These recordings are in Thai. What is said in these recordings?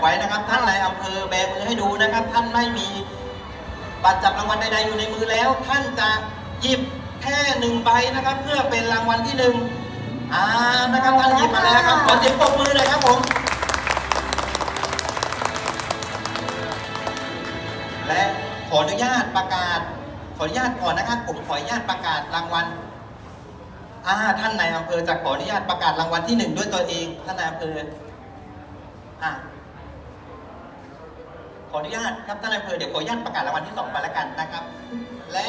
ไว้นะครับ ท่านนายอำเภอแบมือให้ดูนะครับ ท่านไม่มีบัตรจับรางวัลใดๆอยู่ในมือแล้ว ท่านจะหยิบแค่หนึ่งใบนะครับ เพื่อเป็นรางวัลที่หนึ่งอ่านะครับท่านหยิบมาแล้วครับขอเสียงปรบมือหน่อยครับผมและขออนุญาตประกาศ ขออนุญาตก่อนนะครับผมขออนุญาตประกาศรางวัลอ่าท่านนายอำเภอจะขออนุญาตประกาศรางวัลที่หนึ่งด้วยตัวเอง ท่านนายอำเภออ่า ขออนุญาตครับท่านนายอำเภอเดี๋ยวขออนุญาตประกาศรางวัลที่สองไปแล้วกันนะครับ และ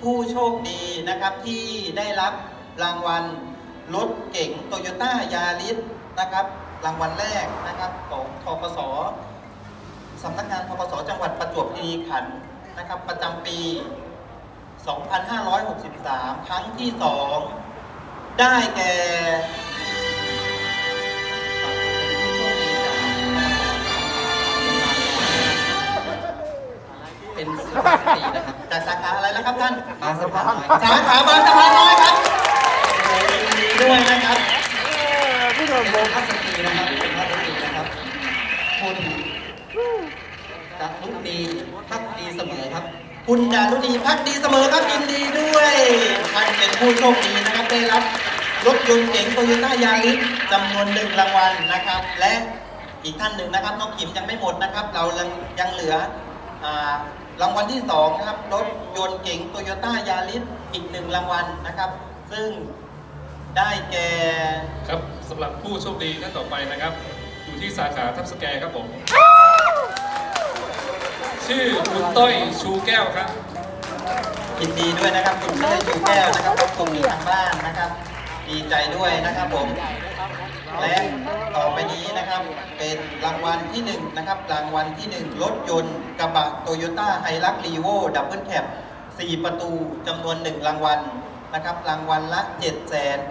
ผู้โชคดีนะครับที่ได้รับรางวัลรถเก๋งโตโยต้ายาริสนะครับ รางวัลแรกนะครับของทกสสำนักงานพกสจังหวัดประจวบคีรีขันธ์นะครับ ประจำปี 2563 ครั้งที่ 2 ได้แก่ จากสาขาอะไรแล้วครับท่านบางสะพานน้อยสาขาบางสะพานน้อยครับโอ้โหยินดีด้วยนะครับสุภาพสตรีนะครับสุภาพสตรีนะครับคุณตะลุดีพักดีเสมอครับ คุณดารุณีพักดีเสมอครับยินดีด้วยท่านเป็นผู้โชคดีนะครับได้รับรถยนต์เก๋งโตโยต้ายาริสจำนวนหนึ่งรางวัลนะครับ และอีกท่านหนึ่งนะครับน้องขิมยังไม่หมดนะครับ เรายังยังเหลืออ่า รางวัลที่สองนะครับรถยนต์เก๋งโตโยต้ายาริสอีกหนึ่งรางวัลนะครับ ซึ่งได้แก่ครับสำหรับผู้โชคดีท่านต่อไปนะครับ อยู่ที่สาขาทับสแกครับผม ชื่อคุณต้อยชูแก้วครับ ยินดีด้วยนะครับคุณเต้ยชูแก้วนะครับขอบคุณทางบ้านนะครับ ดีใจด้วยนะครับผมและต่อไปนี้นะครับเป็น รางวัลที่หนึ่งนะครับรางวัลที่หนึ่งรถยนต์กระบะโตโยต้าไฮรักรีโวดับเบิลแคป4ประตูจำนวนหนึ่งรางวัลนะครับรางวัลละ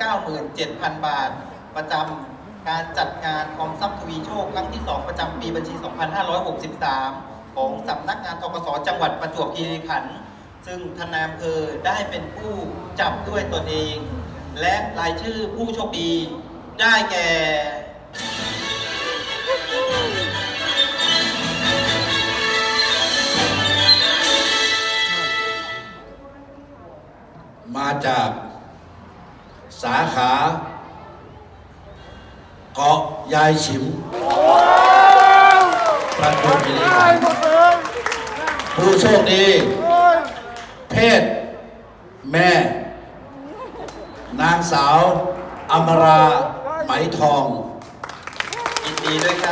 797,000 บาท ประจำการจัดงานคอมทรัพย์ทวีโชคครั้งที่ 2 ประจำปีบัญชี 2563 ของสำนักงานทกสจังหวัดประจวบคีรีขันธ์ซึ่งทนายอำเภอได้เป็นผู้จับด้วยตนเอง และรายชื่อผู้โชคดีได้แก่ มาจากสาขาเกาะยายฉิมประจวบคีรีขันธ์ผู้โชคดี เพศ แม่ นางสาว อมราไหมทองยินดีด้วยครับ